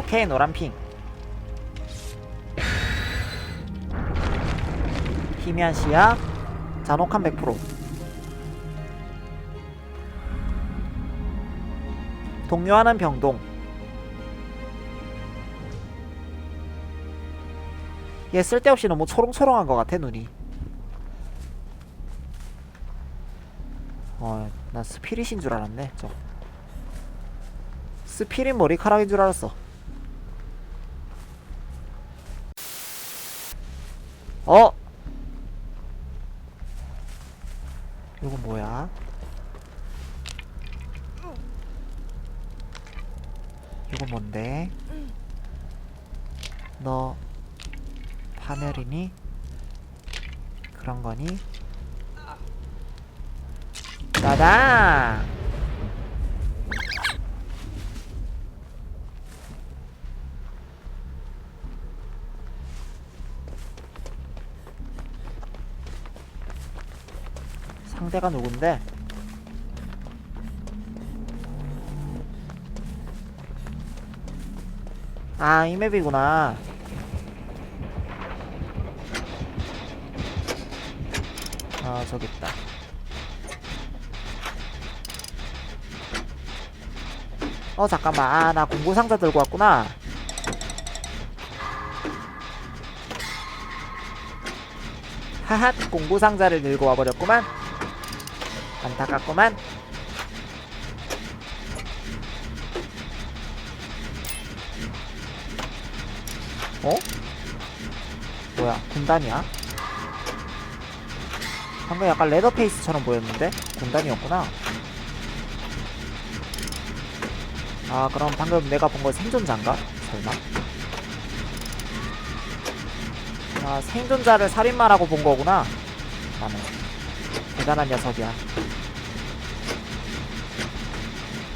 오케이 노란 핑. 희미한 시야. 잔혹한 100% 동요하는 병동. 얘 쓸데없이 너무 초롱초롱한 것 같아 눈이. 어나 스피릿인 줄 알았네 저. 스피릿 머리카락인 줄 알았어 어? 이거 뭐야? 이거 뭔데? 너 파멸이니? 그런 거니? 따당! 상대가 누군데? 아, 이 맵이구나. 아, 저기 있다. 어, 잠깐만. 아, 나 공구 상자 들고 왔구나. 하핫, 공구 상자를 들고 와버렸구만. 안타깝구만. 어? 뭐야, 군단이야? 방금 약간 레더페이스처럼 보였는데? 군단이었구나. 아, 그럼 방금 내가 본 건 생존자인가? 설마? 아, 생존자를 살인마라고 본 거구나. 나는. 대단한 녀석이야.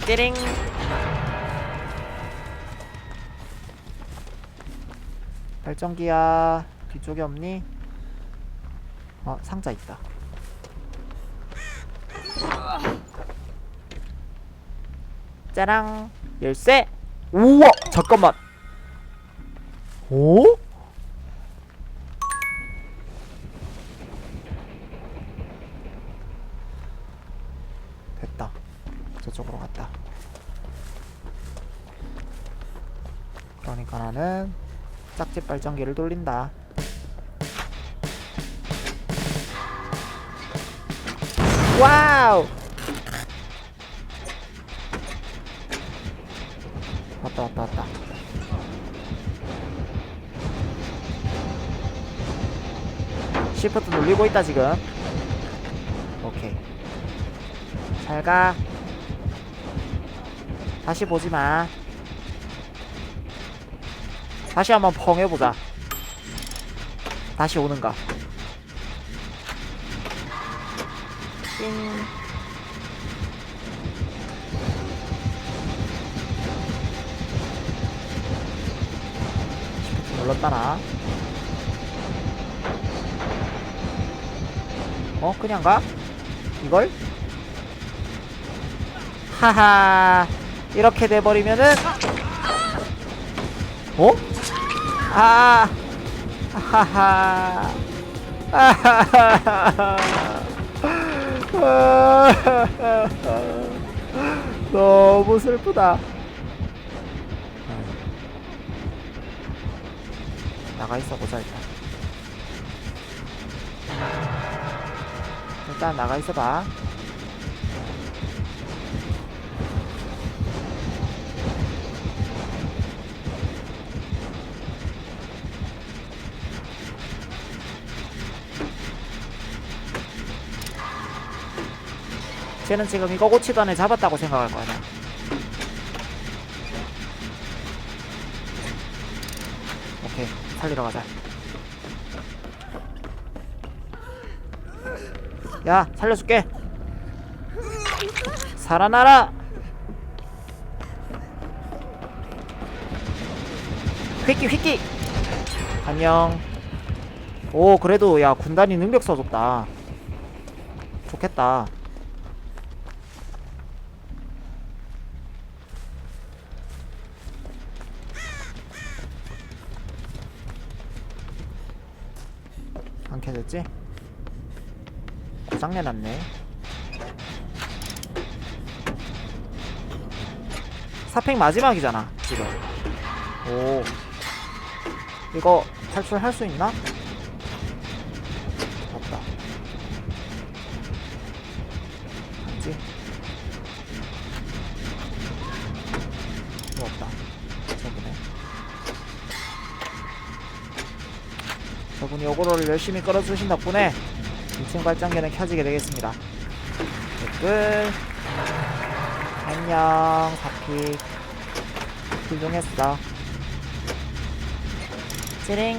띠링! 발전기야. 뒤쪽에 없니? 어, 상자 있다. 짜랑! 열쇠! 우와! 잠깐만! 오? 그러니까 나는 짝집 발전기를 돌린다. 와우! 왔다 왔다 왔다. 시프트 눌리고 있다 지금. 오케이. 잘 가. 다시 보지 마. 다시 한번 펑 해보자. 다시 오는가. 띵. 시프트 눌렀다나. 어, 그냥 가? 이걸? 하하. 이렇게 돼버리면은. 어? 아. 너무 슬프다. 나가 있어 보자 일단. 일단 나가 있어 봐. 쟤는 지금 이거 고치던 애 잡았다고 생각할 거야. 나. 오케이, 살리러 가자. 야, 살려줄게. 살아나라. 휘끼 휘끼. 안녕. 오, 그래도 야 군단이 능력 써줬다. 좋겠다. 됐지? 고장내놨네 사팩 마지막이잖아 지금 오 이거 탈출할 수 있나? 없다 맞지? 뭐 없다 저분에 저분이 요거를 열심히 끌어주신 덕분에 2층 발전기는 켜지게 되겠습니다. 댓글. 안녕. 사픽 훌륭했어. 찌링.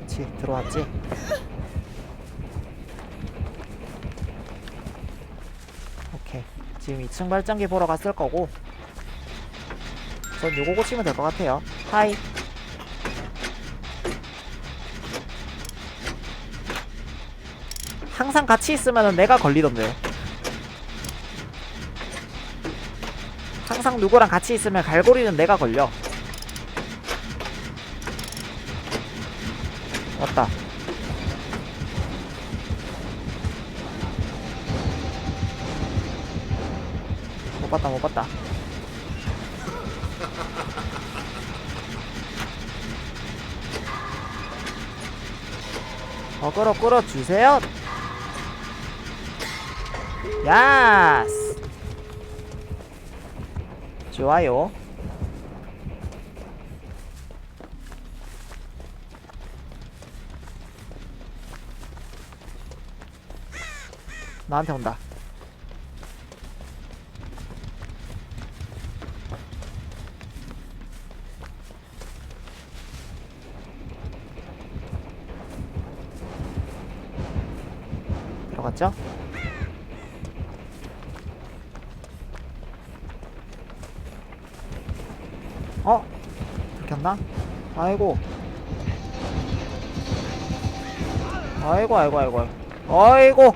그치 들어왔지 지금 2층 발전기 보러 갔을 거고. 전 요거 고치면 될 것 같아요. 하이. 항상 같이 있으면 내가 걸리던데. 항상 누구랑 같이 있으면 갈고리는 내가 걸려. 왔다 못 봤다 못 봤다. 어그로 끌어 주세요. 야스. 좋아요. 나한테 온다 들어갔죠? 어? 들켰나? 아이고 아이고 아이고 아이고 아이고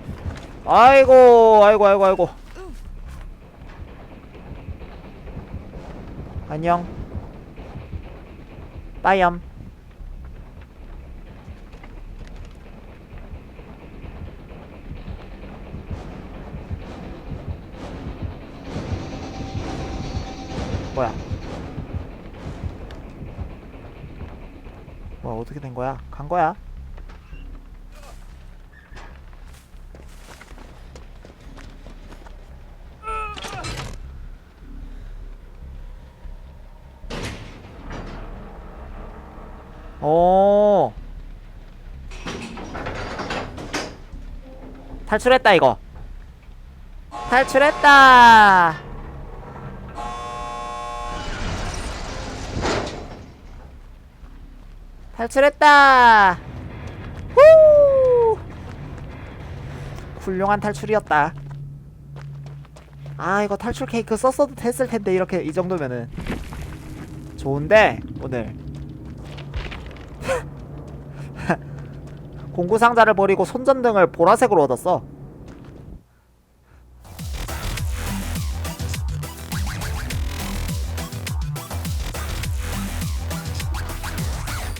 아이고 아이고 아이고 아이고 안녕 빠염 뭐야? 뭐야 어떻게 된 거야? 간 거야? 오 탈출했다 이거. 탈출했다 탈출했다. 후! 훌륭한 탈출이었다. 아 이거 탈출 케이크 썼어도 됐을 텐데 이렇게 이 정도면은. 좋은데 오늘. 공구 상자를 버리고 손전등을 보라색으로 얻었어